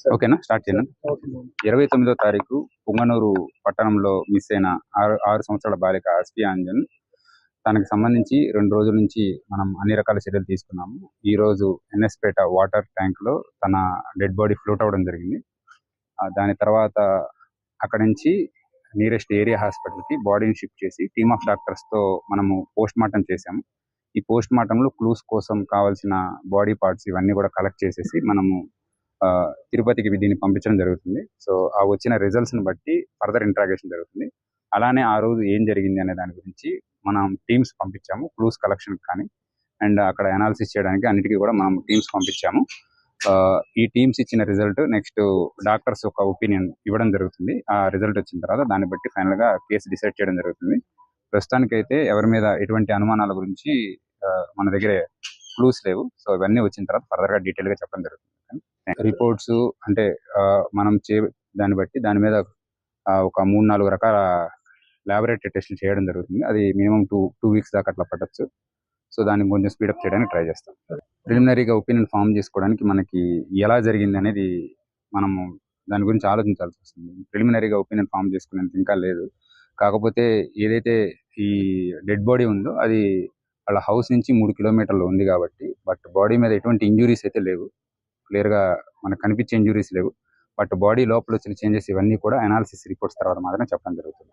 ఓకేనా స్టార్ట్ చేయండి. ఇరవై తొమ్మిదో తారీఖు పుంగనూరు పట్టణంలో మిస్ అయిన ఆరు ఆరు సంవత్సరాల బాలిక అస్పి అంజన్. తనకు సంబంధించి రెండు రోజుల నుంచి మనం అన్ని రకాల చర్యలు తీసుకున్నాము. ఈ రోజు ఎన్ఎస్పేట వాటర్ ట్యాంక్లో తన డెడ్ బాడీ ఫ్లోట్ అవ్వడం జరిగింది. దాని తర్వాత అక్కడి నుంచి నియరెస్ట్ ఏరియా హాస్పిటల్కి బాడీని షిఫ్ట్ చేసి టీమ్ ఆఫ్ డాక్టర్స్తో మనము పోస్ట్ మార్టం చేసాము ఈ పోస్ట్ మార్టం లో క్లూస్ కోసం కావాల్సిన బాడీ పార్ట్స్ ఇవన్నీ కూడా కలెక్ట్ చేసేసి మనము తిరుపతికి దీన్ని పంపించడం జరుగుతుంది. సో ఆ వచ్చిన రిజల్ట్స్ని బట్టి ఫర్దర్ ఇంట్రాగేషన్ జరుగుతుంది. అలానే ఆ రోజు ఏం జరిగింది అనే దాని గురించి మనం టీమ్స్ పంపించాము క్లూస్ కలెక్షన్ కానీ అండ్ అక్కడ అనాలిసిస్ చేయడానికి అన్నిటికీ కూడా మనం టీమ్స్ పంపించాము. ఆ, ఈ టీమ్స్ ఇచ్చిన రిజల్ట్ నెక్స్ట్ డాక్టర్స్ ఒక ఒపీనియన్ ఇవ్వడం జరుగుతుంది. ఆ రిజల్ట్ వచ్చిన తర్వాత దాన్ని బట్టి ఫైనల్గా కేసు డిసైడ్ చేయడం జరుగుతుంది. ప్రస్తుతానికైతే ఎవరి మీద ఎటువంటి అనుమానాల గురించి మన దగ్గర క్లూస్ లేవు. సో ఇవన్నీ వచ్చిన తర్వాత ఫర్దర్గా డీటెయిల్గా చెప్పడం జరుగుతుంది. రిపోర్ట్స్ అంటే మనం చే దాన్ని బట్టి దాని మీద ఒక మూడు నాలుగు రకాల ల్యాబొరేటరీ టెస్టులు చేయడం జరుగుతుంది. అది మినిమం టూ టూ వీక్స్ దాకా అట్లా పట్టచ్చు. సో దాన్ని కొంచెం స్పీడప్ చేయడానికి ట్రై చేస్తాం. ప్రిలిమినరీగా ఒపీనియన్ ఫామ్ చేసుకోవడానికి మనకి ఎలా జరిగింది అనేది మనము దాని గురించి ఆలోచించాల్సి వస్తుంది. ప్రిలిమినరీగా ఒపీనియన్ ఫామ్ చేసుకునేంత ఇంకా లేదు. కాకపోతే ఏదైతే ఈ డెడ్ బాడీ ఉందో అది వాళ్ళ హౌస్ నుంచి మూడు కిలోమీటర్లు ఉంది కాబట్టి బట్ బాడీ మీద ఎటువంటి ఇంజురీస్ అయితే లేవు. క్లియర్గా మనకు కనిపించే ఇంజురీస్ లేవు. బట్ బాడీ లోపల వచ్చిన చేంజెస్ ఇవన్నీ కూడా అనాలిసిస్ రిపోర్ట్స్ తర్వాత మాత్రమే చెప్పడం జరుగుతుంది.